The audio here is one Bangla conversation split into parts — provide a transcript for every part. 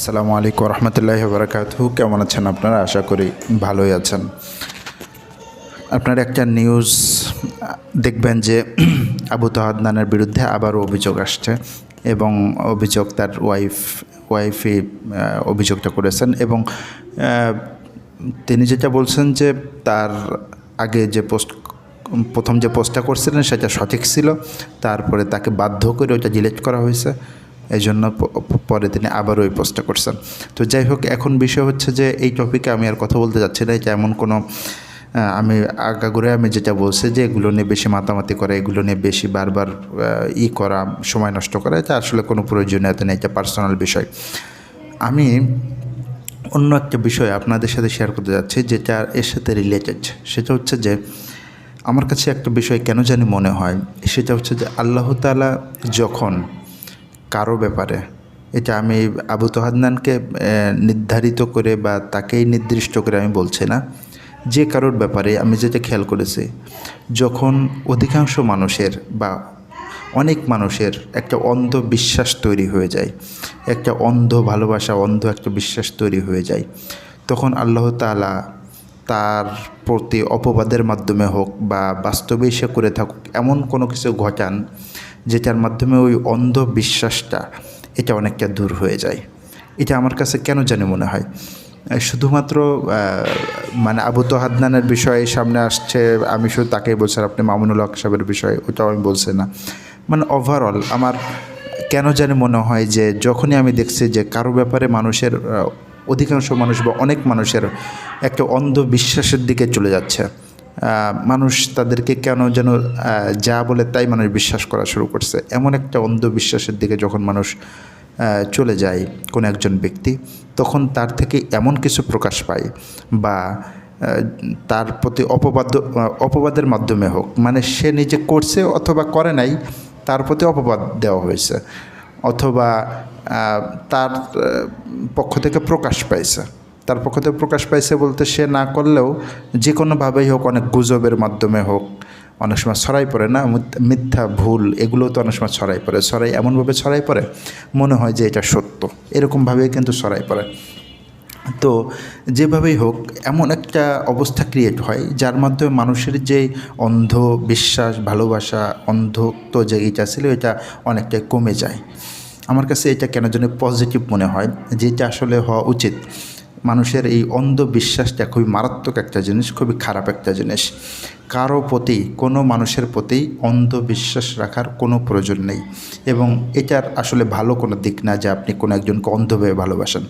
আসসালামু আলাইকুম রহমতুল্লাহ বারাকাতু কেমন আছেন আপনারা? আশা করি ভালোই আছেন। আপনার একটা নিউজ, দেখবেন যে আবু তাহাদনানের বিরুদ্ধে আবারও অভিযোগ আসছে এবং অভিযোগ তার ওয়াইফ, ওয়াইফই অভিযোগটা করেছেন এবং তিনি যেটা বলছেন যে তার আগে যে পোস্ট, প্রথম যে পোস্টটা করছিলেন সেটা সঠিক ছিল, তারপরে তাকে বাধ্য করে ওটা ডিলিট করা হয়েছে। এই জন্য পরে তিনি আবারও ওই পোস্টটা করছেন। তো যাই হোক, এখন বিষয় হচ্ছে যে এই টপিকে আমি আর কথা বলতে যাচ্ছি না, এটা এমন কোনো আমি আগাগোড়ে আমি যেটা বলছি যে এগুলো নিয়ে বেশি মাতামাতি করা, এগুলো নিয়ে বেশি বারবার ই করা, সময় নষ্ট করা, এটা আসলে কোনো প্রয়োজনীয়তা নেই, এটা পার্সোনাল বিষয়। আমি অন্য একটা বিষয় আপনাদের সাথে শেয়ার করতে যাচ্ছি যেটা এর সাথে রিলেটেড সেটা হচ্ছে যে আমার কাছে একটা বিষয় কেন জানি মনে হয়, সেটা হচ্ছে যে আল্লাহ তাআলা যখন কারও ব্যাপারে। এটা আমি আবু তোহাদনানকে নির্ধারিত করে বা তাকেই নির্দিষ্ট করে আমি বলছি না। যে কারোর ব্যাপারে আমি যেটা খেয়াল করেছি, যখন অধিকাংশ মানুষের বা অনেক মানুষের একটা অন্ধ বিশ্বাস তৈরি হয়ে যায়, একটা অন্ধ ভালোবাসা, অন্ধ একটা বিশ্বাস তৈরি হয়ে যায়, তখন আল্লাহ তাআলা তার প্রতি অপবাদের মাধ্যমে হোক বা বাস্তবে সে করে থাকুক, এমন কোনো কিছু ঘটান যেটার মাধ্যমে ওই অন্ধ বিশ্বাসটা এটা অনেকটা দূর হয়ে যায়। এটা আমার কাছে কেন জানি মনে হয়? শুধুমাত্র মানে আবু হাদনানের বিষয়ে সামনে আসছে, আমি শুধু তাকেই বলছি আপনি মামুনুল হক সাহেবের বিষয়ে ওটাও আমি বলছি না। মানে ওভারঅল আমার কেন জানি মনে হয় যে যখনই আমি দেখছি যে কারও ব্যাপারে মানুষের অধিকাংশ মানুষ বা অনেক মানুষের একটা অন্ধ বিশ্বাসের দিকে চলে যাচ্ছে মানুষ তাদেরকে কেন যেন যা বলে তাই মানুষ বিশ্বাস করা শুরু করছে। এমন একটা অন্ধবিশ্বাসের দিকে যখন মানুষ চলে যায় কোনো একজন ব্যক্তি, তখন তার থেকে এমন কিছু প্রকাশ পায় বা তার প্রতি অপবাদ অপবাদের মাধ্যমে হোক। মানে সে নিজে করছে অথবা করে নাই, তার প্রতি অপবাদ দেওয়া হয়েছে। অথবা তার পক্ষ থেকে প্রকাশ পাইছে। তার পক্ষ থেকে প্রকাশ পাইছে বলতে সে না করলেও যে কোনোভাবেই হোক, অনেক গুজবের মাধ্যমে হোক। অনেক সময় ছড়াই পড়ে না? মিথ- মিথ্যা, ভুল, এগুলো তো অনেক সময় ছড়াই পড়ে। ছড়াই এমনভাবে ছড়াই পড়ে, মনে হয় যে এটা সত্য। এরকমভাবেই কিন্তু ছড়াই পড়ে। তো যেভাবেই হোক, এমন একটা অবস্থা ক্রিয়েট হয়, যার মাধ্যমে মানুষের যে অন্ধ বিশ্বাস, ভালোবাসা, অন্ধত্ব যে এটা ছিল, এটা অনেকটাই কমে যায়। আমার কাছে এটা কেন যেন পজিটিভ মনে হয়, যেটা আসলে হওয়া উচিত। মানুষের এই অন্ধবিশ্বাসটা খুবই মারাত্মক একটা জিনিস, খুবই খারাপ একটা জিনিস। কারও প্রতি, কোনো মানুষের প্রতি অন্ধবিশ্বাস রাখার কোনো প্রয়োজন নেই। এবং এটার আসলে ভালো কোনো দিক না যে আপনি কোনো একজনকে অন্ধভাবে ভালোবাসেন।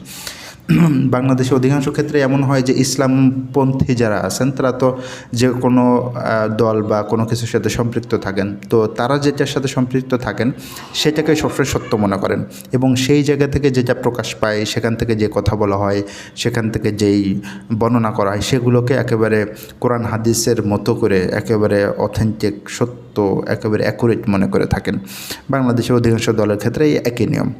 বাংলাদেশে অধিকাংশ ক্ষেত্রে এমন হয় যে ইসলামপন্থী যারা আছেন, তারা তো যে কোনো দল বা কোনো কিছুর সাথে সম্পৃক্ত থাকেন। তো তারা যেটার সাথে সম্পৃক্ত থাকেন সেটাকে সবসময় সত্য মনে করেন। এবং সেই জায়গা থেকে যেটা প্রকাশ পায়, সেখান থেকে যে কথা বলা হয়, সেখান থেকে যেই বর্ণনা করা হয়, সেগুলোকে একেবারে কোরআন হাদিসের মতো করে একেবারে অথেন্টিক সত্য, একেবারে অ্যাকুরেট মনে করে থাকেন। বাংলাদেশের অধিকাংশ দলের ক্ষেত্রে একই নিয়ম।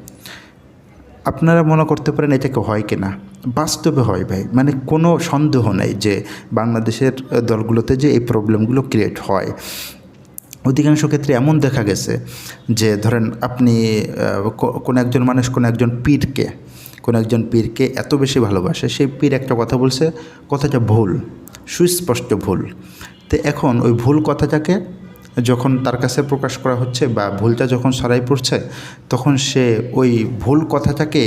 আপনারা মনে করতে পারেন এটাকে হয় কি না বাস্তবে হয় ভাই। মানে কোনো সন্দেহ নেই যে বাংলাদেশের দলগুলোতে যে এই প্রবলেমগুলো ক্রিয়েট হয়। অধিকাংশ ক্ষেত্রে এমন দেখা গেছে যে ধরেন আপনি কোনো একজন মানুষ কোনো একজন পীরকে, কোনো একজন পীরকে এত বেশি ভালোবাসে, সেই পীর একটা কথা বলছে, কথাটা ভুল, সুস্পষ্ট ভুল। তো এখন ওই ভুল কথাটাকে যখন তার কাছে প্রকাশ করা হচ্ছে বা ভুলটা যখন সরাই পড়ছে, তখন সে ওই ভুল কথাটাকে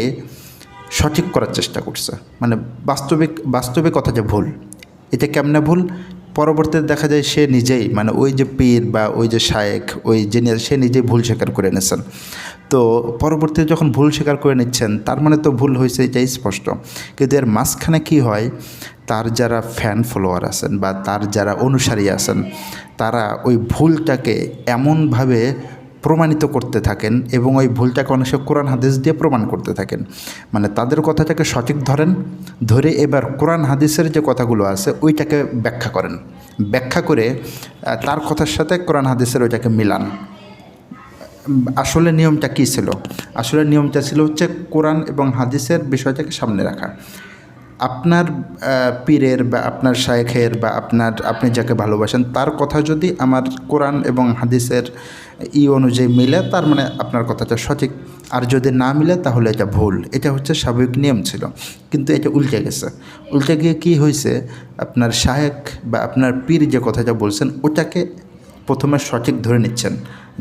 সঠিক করার চেষ্টা করছে। মানে বাস্তবিক বাস্তবে কথা যে ভুল, এটা কেমনে ভুল? পরবর্তীতে দেখা যায় সে নিজেই মানে ওই যে পীর বা ওই যে শায়েক ওই যিনি, সে নিজেই ভুল স্বীকার করে নিয়েছেন তো পরবর্তীতে যখন ভুল স্বীকার করে নিচ্ছেন, তার মানে তো ভুল হয়েছে, এটাই স্পষ্ট। কিন্তু এর মাঝখানে কী হয়? তার যারা ফ্যান ফলোয়ার আছেন বা তার যারা অনুসারী আছেন তারা ওই ভুলটাকে এমনভাবে প্রমাণিত করতে থাকেন এবং ওই ভুলটাকে অনেক কোরআন হাদিস দিয়ে প্রমাণ করতে থাকেন। মানে তাদের কথাটাকে সঠিক ধরেন, ধরে এবার কোরআন হাদিসের যে কথাগুলো আছে ওইটাকে ব্যাখ্যা করেন। ব্যাখ্যা করে তার কথার সাথে কোরআন হাদিসের ওইটাকে মিলান। আসলে নিয়মটা কী ছিল? আসলে নিয়মটা ছিল হচ্ছে কোরআন এবং হাদিসের বিষয়টাকে সামনে রাখা। আপনার পীরের বা আপনার শায়েখের বা আপনার, আপনি যাকে ভালোবাসেন, তার কথা যদি আমার কোরআন এবং হাদিসের ই অনুযায়ী মিলে, তার মানে আপনার কথাটা সঠিক। আর যদি না মিলে, তাহলে এটা ভুল। এটা হচ্ছে স্বাভাবিক নিয়ম ছিল। কিন্তু এটা উল্টে গেছে। উল্টে গিয়ে কী হয়েছে আপনার শায়েক বা আপনার পীর যে কথাটা বলছেন, ওটাকে প্রথমে সঠিক ধরে নিচ্ছেন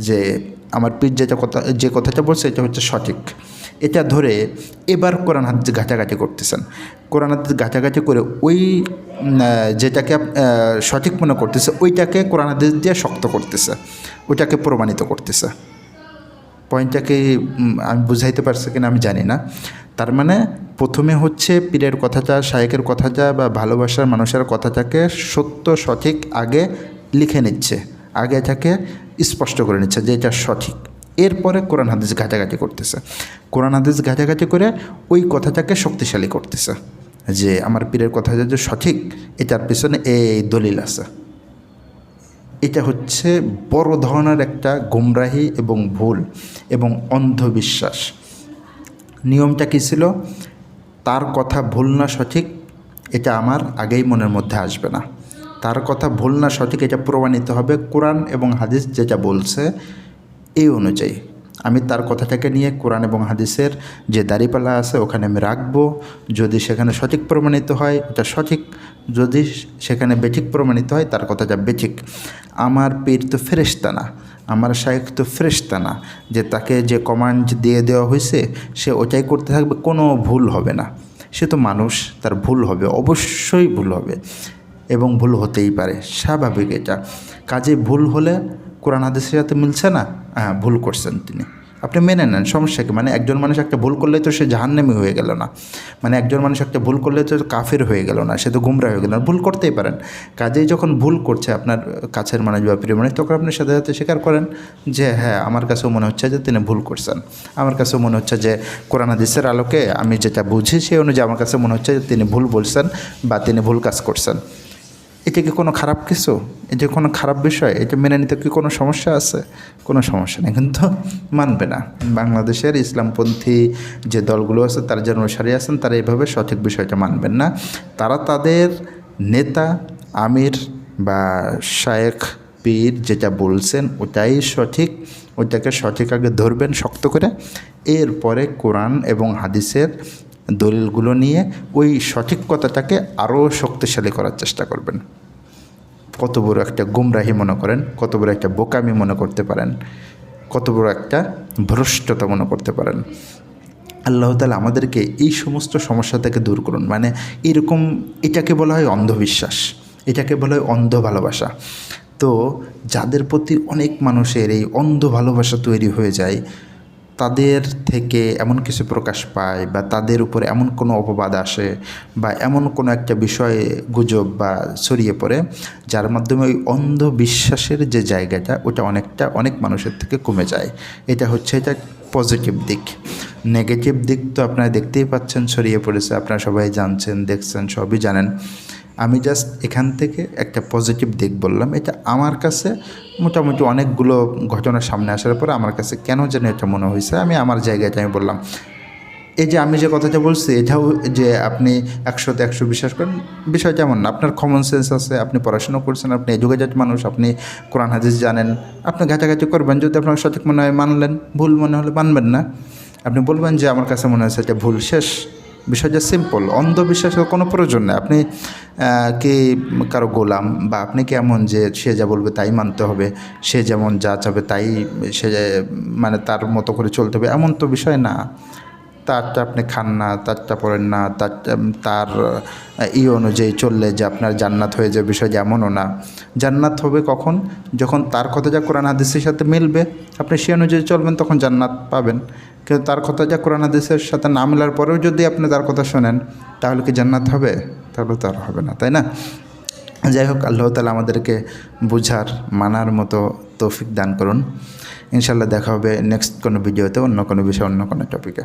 যে, আমার পীর যেটা কথা, যে কথাটা বলছে, এটা হচ্ছে সঠিক। এটা ধরে এবার কোরআন হাদিস ঘাটাঘাটি করতেছেন। কোরআন হাদিস ঘাটাঘাটি করে ওই যেটাকে সঠিক মনে করতেছে, ওইটাকে কোরআন হাদিস দিয়ে শক্ত করতেছে, ওইটাকে প্রমাণিত করতেছে। পয়েন্টটাকে আমি বুঝাইতে পারছি কিনা আমি জানি না। তার মানে প্রথমে হচ্ছে পীরের কথাটা, শায়েকের কথাটা বা ভালোবাসার মানুষের কথাটাকে সত্য, সঠিক আগে লিখে নিচ্ছে, আগে এটাকে স্পষ্ট করে নিচ্ছে যে এটা সঠিক। এরপরে কোরআন হাদিস ঘাটাঘাটি করতেছে। কোরআন হাদিস ঘাটাঘাটি করে ওই কথাটাকে শক্তিশালী করতেছে যে, আমার পীরের কথা যে সঠিক, এটার পিছনে এই দলিল আছে। এটা হচ্ছে বড় ধরনের একটা গুমরাহি এবং ভুল এবং অন্ধবিশ্বাস। নিয়মটা কী ছিল? তার কথা ভুল না সঠিক, এটা আমার আগেই মনের মধ্যে আসবে না। তার কথা ভুল না সঠিক, এটা প্রমাণিত হবে কোরআন এবং হাদিস যেটা বলছে এই অনুযায়ী। আমি তার কথাটাকে নিয়ে কোরআন এবং হাদিসের যে দাড়িপাল্লা আছে ওখানে আমি রাখব। যদি সেখানে সঠিক প্রমাণিত হয় ওটা সঠিক। যদি সেখানে বেঠিক প্রমাণিত হয়, তার কথাটা বেঠিক। আমার পীর তো ফেরেশতা না। আমার শায়েখ তো ফেরেশতা না। যে তাকে যে কমান্ড দিয়ে দেওয়া হয়েছে, সে ওটাই করতে থাকবে, কোনো ভুল হবে না। সে তো মানুষ, তার ভুল হবে, অবশ্যই ভুল হবে। এবং ভুল হতেই পারে, স্বাভাবিক এটা। কাজে ভুল হলে কোরআন হাদিসের সাথে মিলছে না? হ্যাঁ ভুল করছেন তিনি। আপনি মেনে নেন, সমস্যা কি? মানে একজন মানুষ একটা ভুল করলে তো সে জাহান্নামি হয়ে গেল না। মানে একজন মানুষ একটা ভুল করলে তো কাফের হয়ে গেল না, সে তো গুমরা হয়ে গেল না। ভুল করতেই পারেন। কাজেই যখন ভুল করছে আপনার কাছের মানুষ বা প্রিয় মানুষ, তখন আপনি সাথে সাথে স্বীকার করেন যে হ্যাঁ আমার কাছেও মনে হচ্ছে যে তিনি ভুল করছেন। আমার কাছেও মনে হচ্ছে যে কোরআন হাদিসের আলোকে আমি যেটা বুঝি, সেই অনুযায়ী আমার কাছে মনে হচ্ছে যে তিনি ভুল বলছেন বা তিনি ভুল কাজ করছেন। এটা কি কোনো খারাপ কিছু? এটা কোনো খারাপ বিষয়? এটা মেনে নিতে কি কোনো সমস্যা আছে? কোনো সমস্যা নেই, কিন্তু মানবে না। বাংলাদেশের ইসলামপন্থী যে দলগুলো আছে, তারা যারা অনুসারী আছেন, তারা এইভাবে সঠিক বিষয়টা মানবেন না। তারা তাদের নেতা, আমির বা শায়েখ পীর যেটা বলছেন, ওটাই সঠিক। ওইটাকে সঠিক আগে ধরবেন, শক্ত করে। এরপরে কোরআন এবং হাদিসের দলিলগুলো নিয়ে ওই সঠিক কথাটাকে আরও শক্তিশালী করার চেষ্টা করবেন। কত বড় একটা গুমরাহি মনে করেন, কত বড় একটা বোকামি মনে করতে পারেন, কত বড় একটা ভ্রষ্টতা মনে করতে পারেন। আল্লাহ তালা আমাদেরকে এই সমস্ত সমস্যা থেকে দূর করুন। মানে এরকম এটাকে বলা হয় অন্ধবিশ্বাস, এটাকে বলা হয় অন্ধ ভালোবাসা। তো যাদের প্রতি অনেক মানুষের এই অন্ধ ভালোবাসা তৈরি হয়ে যায় তাদের থেকে এমন কিছু প্রকাশ পায় বা তাদের উপরে এমন কোনো অপবাদ আসে বা এমন কোনো একটা বিষয়ে গুজব বা ছড়িয়ে পড়ে, যার মাধ্যমে ওই অন্ধবিশ্বাসের যে জায়গাটা, ওটা অনেকটা অনেক মানুষের থেকে কমে যায়। এটা হচ্ছে, এটা পজিটিভ দিক। নেগেটিভ দিক তো আপনারা দেখতেই পাচ্ছেন, ছড়িয়ে পড়েছে, আপনারা সবাই জানছেন, দেখছেন, সবই জানেন। আমি জাস্ট এখান থেকে একটা পজিটিভ দিক বললাম। এটা আমার কাছে মোটামুটি অনেকগুলো ঘটনা সামনে আসার পরে আমার কাছে কেন যেন এটা মনে হয়েছে, আমি আমার জায়গাটা আমি বললাম। এই যে আমি যে কথাটা বলছি, এটাও যে আপনি একশোতে একশো বিশ্বাস করেন, বিষয়টা এমন না। আপনার কমন সেন্স আছে, আপনি পড়াশোনা করছেন, আপনি এডুকেটেড মানুষ, আপনি কোরআন, হাদিস জানেন। আপনি ঘাটাঘাটি করবেন, যদি আপনার সঠিক মনে হয় মানলেন, ভুল মনে হলে মানবেন না। আপনি বলবেন যে আমার কাছে মনে হয়েছে এটা ভুল, শেষ। বিষয়টা সিম্পল অন্ধবিশ্বাসের কোনো প্রয়োজন নেই। আপনি কে কারও গোলাম বা আপনি কেমন যে সে যা বলবে তাই মানতে হবে, সে যেমন যা চাবে তাই সে মানে তার মতো করে চলতে হবে, এমন তো বিষয় না। তারটা আপনি খান না, তারটা পড়েন না, তার তার ই অনুযায়ী চললে যে আপনার জান্নাত হয়ে যাবে বিষয় যেমনও না। জান্নাত হবে কখন? যখন তার কথা যা কোরআন হাদিসের সাথে মিলবে, আপনি সে অনুযায়ী চলবেন, তখন জান্নাত পাবেন। কিন্তু তার কথা যা কোরআন হাদিসের সাথে না মেলার পরেও যদি আপনি তার কথা শোনেন, তাহলে কি জান্নাত হবে? তাহলে তো আর হবে না, তাই না? যাই হোক, আল্লাহ তালা আমাদেরকে বুঝার, মানার মতো তৌফিক দান করুন। ইনশাল্লাহ দেখা হবে নেক্সট কোনো ভিডিওতে, অন্য কোনো বিষয়, অন্য কোনো টপিকে